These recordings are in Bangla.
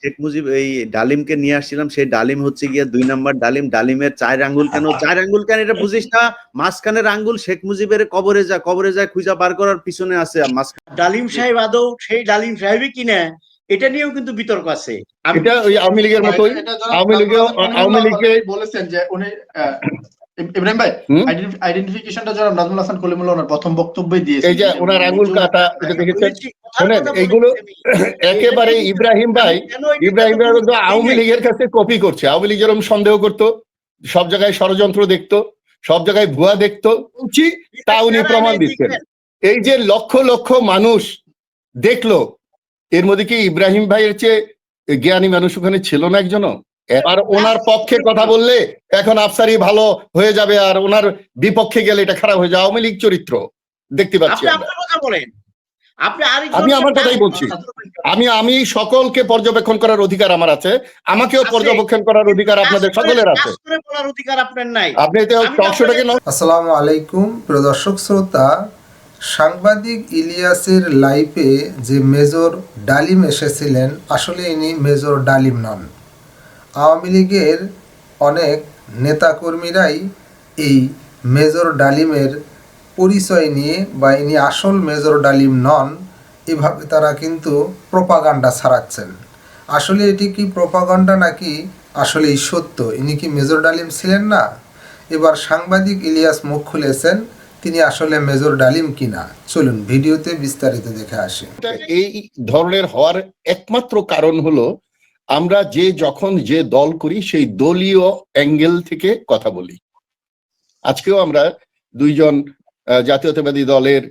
শেখ মুজিব এই ডালিমকে নিয়ে আসছিলাম সেই ডালিম হচ্ছে গিয়ে দুই নাম্বার ডালিম। ডালিমের চার আঙ্গুল কেন? চার আঙ্গুল কেন? এটা বুঝিস না? মাঝখানের আঙ্গুল শেখ মুজিবের কবরে যা কবরে যায় খুঁজা বার করার পিছনে আছে ডালিম সাহেব আদৌ সেই ডালিম সাহেবই কিনা? এটা নিয়েও কিন্তু বিতর্ক আছে। আমি এটা ওই আওয়ামী লীগের মতোই। আওয়ামী লীগে আওয়ামী লীগে বলেছেন যে উনি ইব্রাহিম ভাই হুম? আইডেন্টিফিকেশনটা যারা নাজমুল হাসান কলিমুল্লাহ ওনার প্রথম বক্তব্যই দিয়েছে। এই যে ওনার আঙ্গুল কাটা এটা দেখেছেন? বলেছি, কথার শোনেন, কথা এইগুলো একেবারে ইব্রাহিম ভাই ইব্রাহিম ভাই কিন্তু আওয়ামী লীগের কাছে কপি করছে। আওয়ামী লীগ যেরকম সন্দেহ করতো সব জায়গায় ষড়যন্ত্র দেখতো সব জায়গায় ভুয়া দেখতো তা উনি প্রমাণ দিচ্ছেন। এই যে লক্ষ লক্ষ মানুষ দেখল এর মধ্যে কি ইব্রাহিম ভাইয়ের চেয়ে জ্ঞানী মানুষ ওখানে ছিল না একজনও? আর ওনার পক্ষে কথা বললে এখন আফসারি ভালো হয়ে যাবে আর ওনার বিপক্ষে গেলে এটা খারাপ হয়ে যাবে। আওয়ামী লীগ চরিত্র দেখতে পাচ্ছি আপনি আমরা। আপনার কথা বলেন। আপনি আরেকজনকে আমি আমার কথাই বলছি। আমি আমি সকলকে পর্যবেক্ষণ করার অধিকার আমার আছে। আমাকেও পর্যবেক্ষণ করার অধিকার আপনাদের সকলের আছে। আপনি টকশোটাকে আসসালামু আলাইকুম। প্রিয় দর্শক শ্রোতা সাংবাদিক ইলিয়াসের লাইফে যে মেজর ডালিম এসেছিলেন আসলে ইনি মেজর ডালিম নন। আওয়ামী লীগের অনেক নেতাকর্মীরাই এই মেজর ডালিমের পরিচয় নিয়ে বা ইনি আসল মেজর ডালিম নন, এভাবে তারা কিন্তু প্রপাগান্ডা ছাড়াচ্ছেন। আসলে এটি কি প্রপাগান্ডা নাকি আসলেই সত্য? ইনি কি মেজর ডালিম ছিলেন না? এবার সাংবাদিক ইলিয়াস মুখ খুলেছেন, তিনি আসলে মেজর ডালিম কিনা? চলুন ভিডিওতে বিস্তারিত দেখে আসি। এই ধরনের হওয়ার একমাত্র কারণ হলো আমরা যে যখন যে দল করি, সেই দলীয় অ্যাঙ্গেল থেকে কথা বলি। আজকেও আমরা দুইজন জাতীয়তাবাদী দলের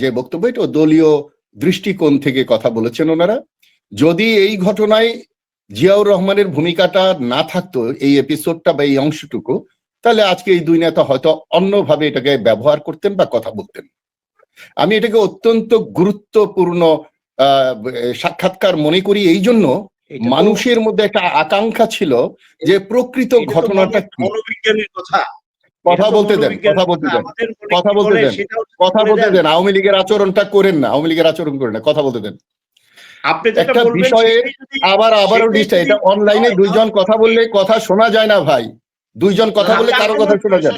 যে বক্তব্য এটা দলীয় দৃষ্টিকোণ থেকে কথা বলেছেন ওনারা। যদি এই ঘটনায় জিয়াউর রহমানের ভূমিকাটা না থাকতো এই এপিসোডটা বা এই অংশটুকু, তাহলে আজকে এই দুই নেতা হয়তো অন্যভাবে এটাকে ব্যবহার করতেন বা কথা বলতেন। আমি এটাকে অত্যন্ত গুরুত্বপূর্ণ সাক্ষাৎকার মনে করি এই জন্য মানুষের মধ্যে একটা আকাঙ্ক্ষা ছিল যে প্রকৃত ঘটনাটা মনো- মনোবিজ্ঞানীর কথা। কথা বলতে দেন কথা বলতে দেন কথা বলতে দেন। কথা বলতে দেন। আওয়ামী লীগের আচরণটা করেন না আওয়ামী লীগের আচরণ করেন না কথা বলতে দেন। একটা বিষয়ে আবার আবারও সেটাই ডিস্টার্ব এটা অনলাইনে দুইজন কথা বললে কথা শোনা যায় না ভাই। দুইজন কথা বললে কারও কথা শোনা যায়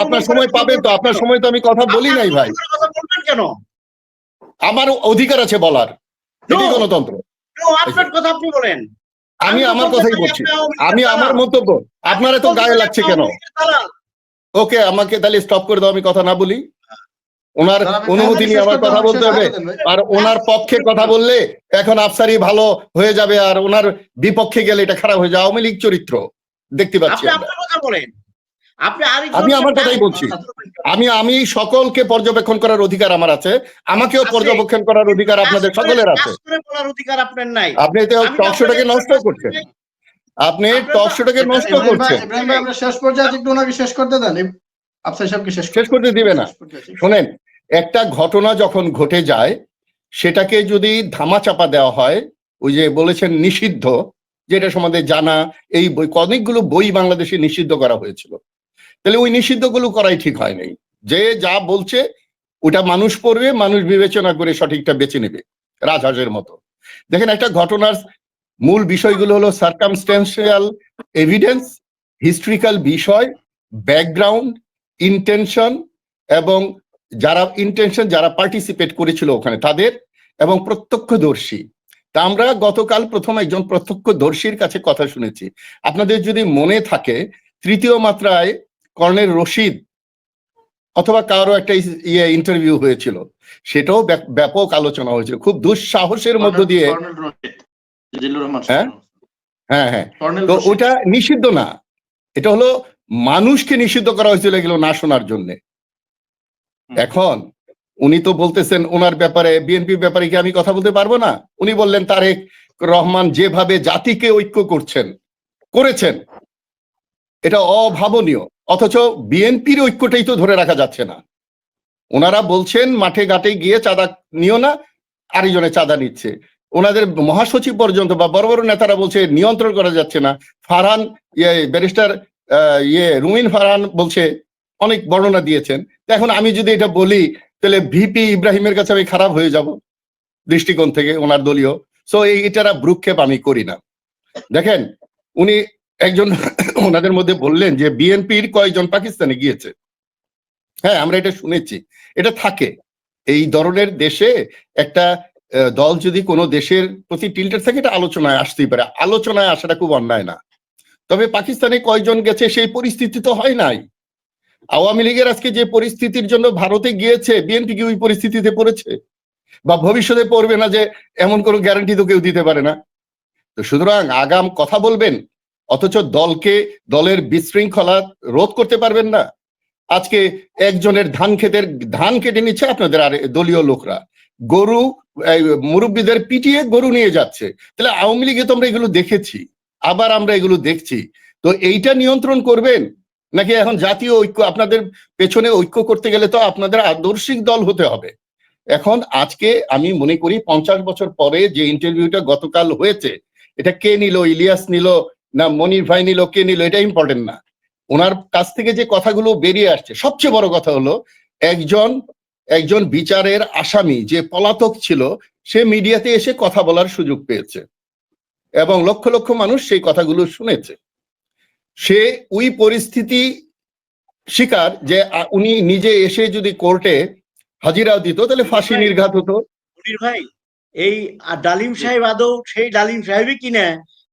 আপনার সময় পাবেন তো আপনার সময় তো আমি কথা বলি নাই ভাই। কেন? আমার অধিকার আছে বলার। এটি গণতন্ত্র। আপনার কথা আপনি বলেন। আমি আমার কথাই বলছি। আমি আমার মন্তব্য। আপনার এত গায়ে লাগছে কেন। ওকে আমাকে তাহলে স্টপ করে দাও আমি কথা না বলি। ওনার অনুমতি নিয়ে আমার কথা বলতে হবে। আর ওনার পক্ষে কথা বললে এখন আফসারি ভালো হয়ে যাবে আর ওনার বিপক্ষে গেলে এটা খারাপ হয়ে যাবে আওয়ামী লীগ চরিত্র দেখতে পাচ্ছি আমরা। আমি আমার কথাই বলছি। আমি আমি সকলকে পর্যবেক্ষণ করার অধিকার আমার আছে। আমাকেও পর্যবেক্ষণ করার অধিকার আপনাদের সকলের আছে। কাজ করে বলার অধিকার আপনার নাই। আপনি টকশোটাকে নষ্ট করছেন। আপনি টকশোটাকে নষ্ট করছেন। ইব্রাহিম ভাই, আমরা শেষ পর্যায়ে একটু ওনাকে শেষ করতে দেন। এই আফসার সাহেবকে শেষ শেষ করতে দিবে না। শোনেন একটা ঘটনা যখন ঘটে যায় সেটাকে যদি ধামাচাপা দেওয়া হয় ওই যে বলেছেন নিষিদ্ধ যেটা সম্বন্ধে জানা এই বই অনেকগুলো বই বাংলাদেশে নিষিদ্ধ করা হয়েছিল। তাহলে ওই নিষিদ্ধগুলো করাই ঠিক হয় নাই। যে যা বলছে, ওটা মানুষ পড়বে, মানুষ বিবেচনা করে সঠিকটা বেছে নেবে, রাজহাঁসের মতো। দেখেন একটা ঘটনার মূল বিষয়গুলো হলো সার্কামস্টেন্সিয়াল এভিডেন্স হিস্ট্রিক্যাল বিষয় ব্যাকগ্রাউন্ড ইন্টেনশন এবং যারা ইন্টেনশন যারা পার্টিসিপেট করেছিল ওখানে তাদের এবং প্রত্যক্ষদর্শী। তা আমরা গতকাল প্রথম একজন প্রত্যক্ষদর্শীর কাছে কথা শুনেছি। আপনাদের যদি মনে থাকে, তৃতীয় মাত্রায় কর্নেল রশিদ অথবা কারও একটা ইয়ে ইন্টারভিউ হয়েছিল। সেটাও ব্যাপক আলোচনা হয়েছিল। খুব দুঃসাহসের মধ্য দিয়ে হ্যাঁ? হ্যাঁ হ্যাঁ। তো ওটা নিষিদ্ধ না। এটা হলো মানুষকে নিষিদ্ধ করা হয়েছিল এগুলো না শোনার জন্য। এখন উনি তো বলতেছেন ওনার ব্যাপারে বিএনপি ব্যাপারে কি আমি কথা বলতে পারব না? উনি বললেন তারেক রহমান যেভাবে জাতিকে ঐক্য করছেন করেছেন এটা অভাবনীয়। অথচ বিএনপির ঐক্যটাই তো ধরে রাখা যাচ্ছে না। ওনারা বলছেন, মাঠে ঘাটে গিয়ে চাঁদা নিও না, আরেকজনে চাঁদা নিচ্ছে। ওনাদের মহাসচিব পর্যন্ত বা বড় বড় নেতারা বলছে, নিয়ন্ত্রণ করা যাচ্ছে না। ফারহান ইয়ে ব্যারিস্টার ইয়ে রুমিন ফারহান বলছে, অনেক বর্ণনা দিয়েছেন। এখন আমি যদি এটা বলি, তাহলে ভিপি ইব্রাহিমের কাছে আমি খারাপ হয়ে যাব দৃষ্টিকোণ থেকে, ওনার দলীয়। সো এই এটারা ভ্রুক্ষেপ আমি করি না। দেখেন, উনি একজন ওনাদের মধ্যে বললেন যে বিএনপির কয়েকজন পাকিস্তানে গিয়েছে। হ্যাঁ আমরা এটা শুনেছি। এটা থাকে। এই ধরনের দেশে একটা দল যদি কোনো দেশের প্রতি টিল্টেড থাকে, এটা আলোচনায় আসতেই পারে। আলোচনায় আসাটা খুব অন্যায় না। তবে পাকিস্তানে কয়জন গেছে সেই পরিস্থিতি তো হয় নাই। আওয়ামী লীগের আজকে যে পরিস্থিতির জন্য ভারতে গিয়েছে, বিএনপি কি ওই পরিস্থিতিতে পড়েছে? বা ভবিষ্যতে পড়বে না যে এমন কোনো গ্যারান্টি তো কেউ দিতে পারে না? তো সুতরাং আগাম কথা বলবেন অথচ দলকে, দলের বিশৃঙ্খলা রোধ করতে পারবেন না। আজকে একজনের ধান ক্ষেতের, ধান কেটে নিচ্ছে আপনাদের আর দলীয় লোকরা। গরু মুরব্বীদের পিটিয়ে গরু নিয়ে যাচ্ছে। তাহলে আওয়ামী লীগে তো আমরা এগুলো দেখেছি, আবার আমরা এগুলো দেখছি। তো এইটা নিয়ন্ত্রণ করবেন? নাকি এখন জাতীয় ঐক্য, আপনাদের পেছনে ঐক্য করতে গেলে তো আপনাদের আদর্শিক দল হতে হবে। এখন আজকে আমি মনে করি পঞ্চাশ বছর পরে যে ইন্টারভিউটা গতকাল হয়েছে, এটা কে নিল, ইলিয়াস নিল না মনির ভাই নিল কে নিল এটা ইম্পর্টেন্ট না। ওনার কাছ থেকে যে কথাগুলো বেরিয়ে আসছে সবচেয়ে বড় কথা হলো একজন একজন বিচারের আসামি যে পলাতক ছিল সে মিডিয়াতে এসে কথা বলার সুযোগ পেয়েছে। এবং লক্ষ লক্ষ মানুষ সেই কথাগুলো শুনেছে। সে ওই পরিস্থিতি শিকার যে উনি নিজে এসে যদি কোর্টে হাজিরা দিত তাহলে ফাঁসি নির্ঘাত হতো। মনির ভাই এই ডালিম সাহেব আদৌ সেই ডালিম সাহেবই কিনা?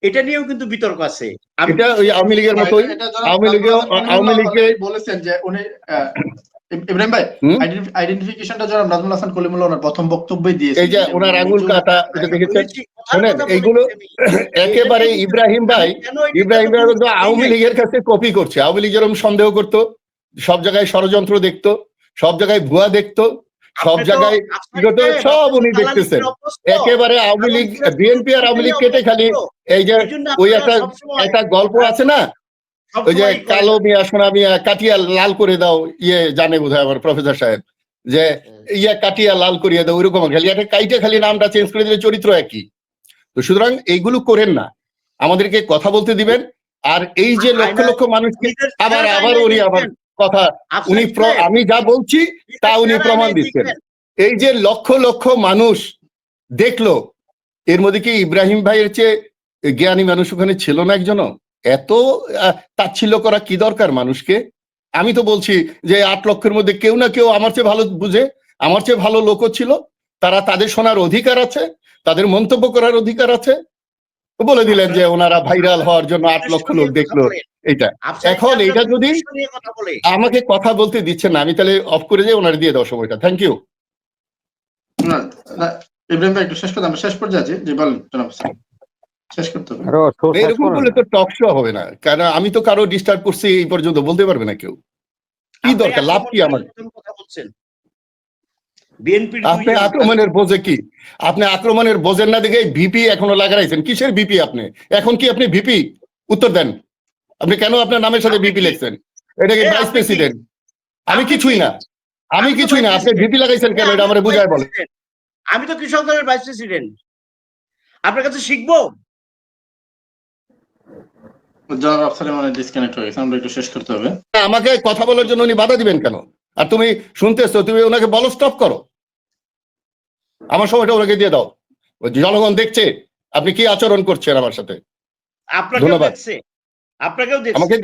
এটা নিয়েও কিন্তু বিতর্ক আছে। এটা ওই আওয়ামী লীগের মতোই। আওয়ামী নাজমুল আওয়ামী লীগে- বলেছেন যে উনি আহ, ইব্রাহিম ভাই আইডেন্টিফিকেশনটা যারা নাজমুল হাসান কলিমুল্লাহ ওনার প্রথম বক্তব্যই দিয়েছে। এই যে ওনার আঙুল কাটা এটা দেখেছেন? শোনেন, এইগুলো একেবারে ইব্রাহিম ভাই ইব্রাহিম ভাই কিন্তু আওয়ামী লীগের কাছে কপি করছে। আওয়ামী লীগ যেরকম সন্দেহ করতো সব জায়গায় ষড়যন্ত্র দেখতো সব জায়গায় ভুয়া দেখতো সব জায়গায় সব উনি দেখতেছেন। একেবারে আওয়ামী লীগ বিএনপি আর আওয়ামী লীগ কেটে খালি এই যে ওই একটা একটা গল্প আছে না? ওই যে কালো মিয়া সোনা মিয়া কাটিয়া লাল করে দাও ইয়ে জানে বোধহয় আমার প্রফেসর সাহেব যে ইয়া কাটিয়া লাল করিয়া দাও ওইরকম খালি। একটা কাইটে খালি নামটা চেঞ্জ করে দিলে চরিত্র একই। তো সুতরাং এইগুলো করেন না। আমাদেরকে কথা বলতে দিবেন। আর এই যে লক্ষ লক্ষ মানুষকে আবার আবার উনি আবার। কথা উনি আমি যা বলছি তা উনি প্রমাণ দিচ্ছেন। এই যে লক্ষ লক্ষ মানুষ দেখল এর মধ্যে কি ইব্রাহিম ভাইয়ের চেয়ে জ্ঞানী মানুষ ওখানে ছিল না একজনও? এত তাচ্ছিল্য করা কি দরকার মানুষকে? আমি তো বলছি যে আট লক্ষের মধ্যে কেউ না কেউ আমার চেয়ে ভালো বুঝে আমার চেয়ে ভালো লোকও ছিল। তারা তাদের শোনার অধিকার আছে তাদের মন্তব্য করার অধিকার আছে বলে দিলেন যে ওনারা ভাইরাল হওয়ার জন্য আট লক্ষ লোক দেখল। এটা এখন এটা যদি- আমাকে কথা বলতে দিচ্ছেন না আমি তাহলে অফ করে যাই ওনার দিয়ে দাও সময়টা। থ্যাংক ইউ না, না, ইব্রাহিম ভাই একটু শেষ করতে আমরা শেষ পর্যায়ে আছি। জি বলেন জনাব শেষ করতে হবে। এরকম করেন করলে তো টক শো হবে না। কারণ আমি তো কারও ডিস্টার্ব করছি এই পর্যন্ত বলতে পারবে না কেউ। কি দরকার? লাভ কি আমার? কথা বলছেন। বিএনপির আপনি আক্রমণের বোঝে কি? আপনি আক্রমণের বোঝেন না দেখে ভিপি এখনও লাগাইছেন। কিসের ভিপি আপনি? এখন কি আপনি ভিপি? উত্তর দেন। আপনি কেন আপনার নামের সাথে ভিপি লিখছেন? এটা কি এ, ভাইস প্রেসিডেন্ট? আমি কিছুই না। আমি কিছুই না। আপনি ভিপি লাগাইছেন কেন? এটা আমার বুঝায় বলে আমি তো কৃষক দলের ভাইস প্রেসিডেন্ট। আপনার কাছে শিখব? জনাব মানে ডিসকানেক্ট হয়ে গেছে। আমরা একটু শেষ করতে হবে। আমাকে কথা বলার জন্য উনি বাধা দিবেন কেন? আর তুমি শুনতেছো তুমি ওনাকে বলো স্টপ করো। আমার সময়টা ওনাকে দিয়ে দাও। জনগণ দেখছে আপনি কি আচরণ করছেন আমার সাথে? ধন্যবাদ। আপনাকেও আমাকে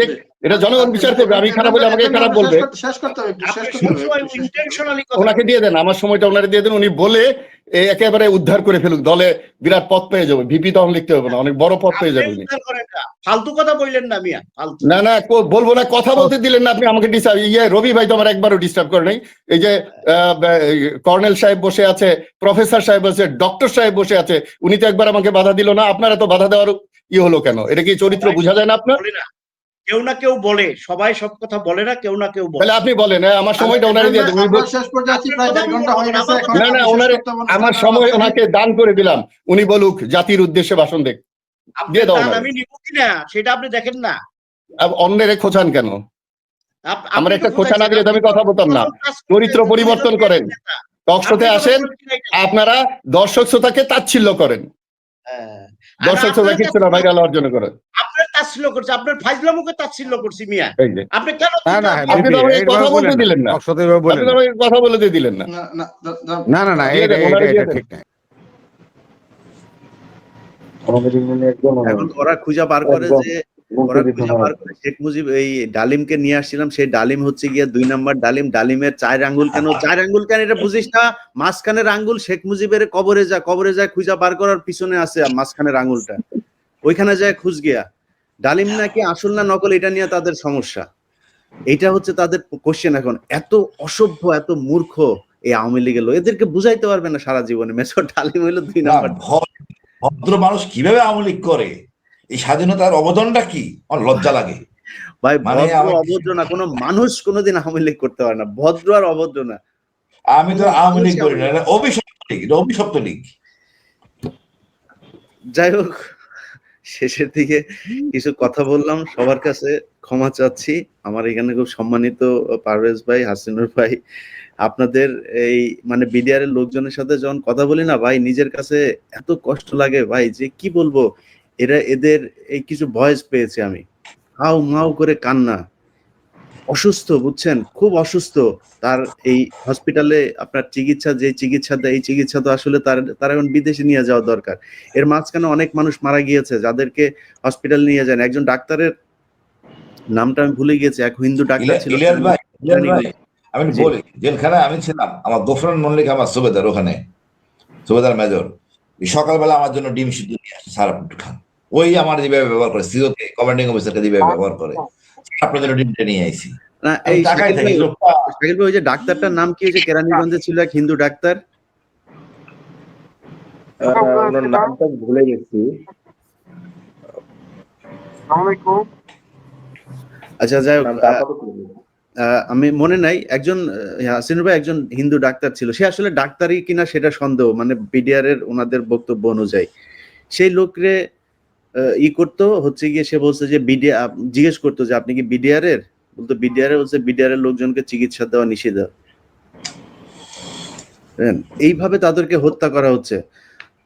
এটা জনগণ বিচার করবে আমি খারাপ বলে আমাকে খারাপ বলবে। শেষ করতে- শেষ করতে হবে একটু শেষ আপনি করতে হবে। সবসময় একটু শেষ করতে হবে। ইন্টেনশনালি ওনাকে দিয়ে দেন আমার সময়টা ওনারে দিয়ে দেন উনি বলে একেবারে উদ্ধার করে ফেলুক দলে বিরাট পথ পেয়ে যাবে ভিপি তখন লিখতে হবে না অনেক বড় পথ পেয়ে যাবে ফালতু কথা বললেন না মিয়া না না বলব না কথা বলতে দিলেন না আপনি আমাকে ডিস্টার্ব ইয়ে রবি ভাই তো আমার একবারও ডিস্টার্ব করে নাই। এই যে কর্নেল সাহেব বসে আছে প্রফেসর সাহেব বসে ডক্টর সাহেব বসে আছে উনি তো একবার আমাকে বাধা দিল না আপনারা তো বাধা দেওয়ার ই হলো কেন? এটা কি চরিত্র বোঝা যায় না আপনার? কেউ না কেউ বলে সবাই সব কথা বলে না কেউ না কেউ বলে আপনি বলেন হ্যাঁ, আমার সময়টা ওনারে দিয়ে শেষ প্রায় ঘণ্টা হয়ে গেছে না না ওনারে আমার সময় ওনাকে দান করে দিলাম উনি বলুক জাতির উদ্দেশ্যে ভাষণ দেখ দিয়ে দাও আমি নিব কিনা সেটা আপনি দেখেন না অন্যের খোঁচান কেন আমার একটা খোঁচা না দিলে আমি কথা বলতাম না। চরিত্র পরিবর্তন করেন। নেতা। টক শোতে আপনি আসেন। আপনারা দর্শক শ্রোতাকে তাচ্ছিল্য করেন হ্যাঁ। দর্শক শ্রোতা কিচ্ছু না ভাইরাল অর্জন করেন তাচ্ছিল্য করছে আপনার ফাইজলামুকে তাচ্ছিল্য করছি মিয়া? আপনি কেন না না আপনি কথা বলতে দিলেন না। আপনি কথা বলে দিয়ে দিলেন না। না না না এটা। ঠিক না এখন ওরা খুঁজা বার করে যে ওরা খুঁজা বার করে শেখ মুজিব এই ডালিমকে নিয়ে আসছিলাম। সেই ডালিম হচ্ছে গিয়ে দুই নাম্বার ডালিম। ডালিমের চার আঙ্গুল কেন চার আঙ্গুল কেন এটা বুঝিস না? মাঝখানের আঙ্গুল শেখ মুজিবের কবরে যা কবরে যায় খুঁজা বার করার পিছনে আছে মাঝখানের আঙ্গুলটা। ওইখানে যায় খুঁজ গিয়া। ডালিম নাকি আসল না নকল এটা নিয়ে তাদের সমস্যা। এটা হচ্ছে তাদের কোশ্চেন এখন। এত অসভ্য এত মূর্খ এই আওয়ামী লীগের লোক। এদেরকে বুঝাইতে পারবে না সারা জীবনে। মেসর ডালিম হইল দুই নাম্বার। ভদ্র মানুষ কীভাবে আওয়ামী লীগ করে? এই স্বাধীনতার অবদানটা কি? আমার লজ্জা লাগে। ভাই মানে ভদ্র অভদ্র না কোনো মানুষ কোনোদিন আওয়ামী লীগ করতে পারে না। ভদ্র আর অভদ্র না আমি তো আওয়ামী লীগ করি না। অভিশপ্ত লীগ। অভিশপ্ত লীগ। যাই হোক শেষের দিকে কিছু কথা বললাম। সবার কাছে ক্ষমা চাচ্ছি। আমার এখানে খুব সম্মানিত পারভেজ ভাই হাসিনুর ভাই। আপনাদের এই মানে বিডিআর এর লোকজনের সাথে যখন কথা বলি না ভাই নিজের কাছে এত কষ্ট লাগে ভাই যে কি বলব? এরা এদের এই কিছু ভয়েস পেয়েছে আমি। হাউ মাউ করে কান্না। অসুস্থ বুঝছেন? খুব অসুস্থ। তার এই হসপিটালে আপনার চিকিৎসা যে চিকিৎসা দেয় এই চিকিৎসা তো আসলে তার তার এখন বিদেশে নিয়ে যাওয়া দরকার। এর মাঝখানে অনেক মানুষ মারা গিয়েছে যাদেরকে হসপিটাল নিয়ে যান। একজন ডাক্তারের নামটা আমি ভুলে গিয়েছি এক হিন্দু ডাক্তার ছিল। আমি বলি জেলখানায় আমি ছিলাম আমার গোফরান মল্লিক আমার সুবেদার ওখানে সুবেদার মেজর। সকালবেলা আমার জন্য ডিম সিদ্ধ নিয়ে আসে সারা খান ওই আমার যেভাবে ব্যবহার করে সিওতে কমান্ডিং অফিসারকে যেভাবে ব্যবহার করে। আপনার জন্য নিয়ে আইছি। না আমি এই শাকিল ভাই- লোকটা শাকিল ভাই ওই যে ডাক্তারটার নাম কি হয়েছে? কেরানীগঞ্জে ছিল এক হিন্দু ডাক্তার। ওনার নামটা ভুলে গেছি। আচ্ছা যাই হোক আমি মনে নাই একজন আহ, হাসিনুর ভাই একজন হিন্দু ডাক্তার ছিল। সে আসলে ডাক্তারই কিনা সেটা সন্দেহ মানে বিডিআর এর ওনাদের বক্তব্য অনুযায়ী। সেই লোকরে ই করতো, হচ্ছে গিয়ে সে বলছে যে বিডিআর জিজ্ঞেস করতো যে আপনি কি বিডিআর এর? বলতো বিডিআর এর বলছে বিডিআর এর লোকজনকে চিকিৎসা দেওয়া নিষেধ? এইভাবে তাদেরকে হত্যা করা হচ্ছে।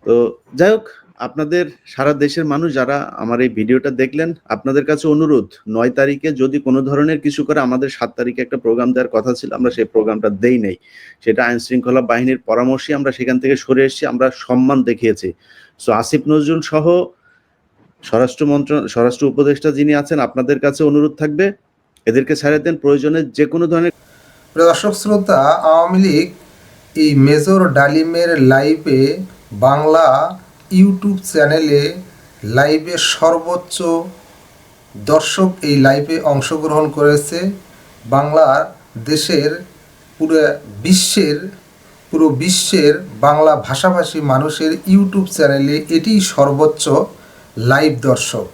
তো যাই হোক, আপনাদের সারা দেশের মানুষ যারা আমার এই ভিডিওটা দেখলেন, আপনাদের কাছে অনুরোধ, নয় তারিখে যদি কোনো ধরনের কিছু করে আমাদের সাত তারিখে একটা প্রোগ্রাম দেওয়ার কথা ছিল, আমরা সেই প্রোগ্রামটা দেই নাই। সেটা আইন শৃঙ্খলা বাহিনীর পরামর্শে আমরা সেখান থেকে সরে এসেছি, আমরা সম্মান দেখিয়েছি। সো আসিফ নজরুল সহ স্বরাষ্ট্র মন্ত্র, স্বরাষ্ট্র উপদেষ্টা যিনি আছেন, আপনাদের কাছে অনুরোধ থাকবে। এদেরকে ছাড়িয়ে দেন প্রয়োজনে যে কোনো ধরনের দর্শক, শ্রোতা, আওয়ামী লীগ এই মেজর ডালিমের লাইভে বাংলা ইউটিউব চ্যানেলে লাইভে সর্বোচ্চ দর্শক এই লাইভে অংশগ্রহণ করেছে। বাংলার দেশের পুরো বিশ্বের পুরো বিশ্বের বাংলা ভাষাভাষী মানুষের ইউটিউব চ্যানেলে এটি সর্বোচ্চ। লাইভ দর্শক।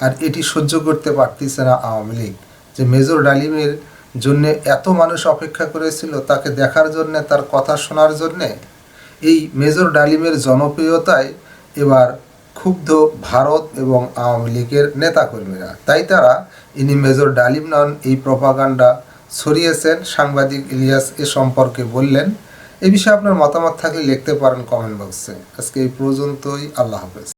আর এটি সহ্য করতে পারতেছে না আওয়ামী লীগ। যে মেজর ডালিমের জন্য এত মানুষ অপেক্ষা করেছিল, তাকে দেখার জন্যে, তার কথা শোনার জন্যে, এই মেজর ডালিমের জনপ্রিয়তায় এবার ক্ষুব্ধ ভারত এবং আওয়ামী লীগের নেতাকর্মীরা। তাই তারা ইনি মেজর ডালিম নন, এই প্রপাগান্ডা ছড়িয়েছেন। সাংবাদিক ইলিয়াস এ সম্পর্কে বললেন, এ বিষয়ে আপনার মতামত থাকলে লিখতে পারেন কমেন্ট বক্সে। আজকে এই পর্যন্তই, আল্লাহ হাফেজ।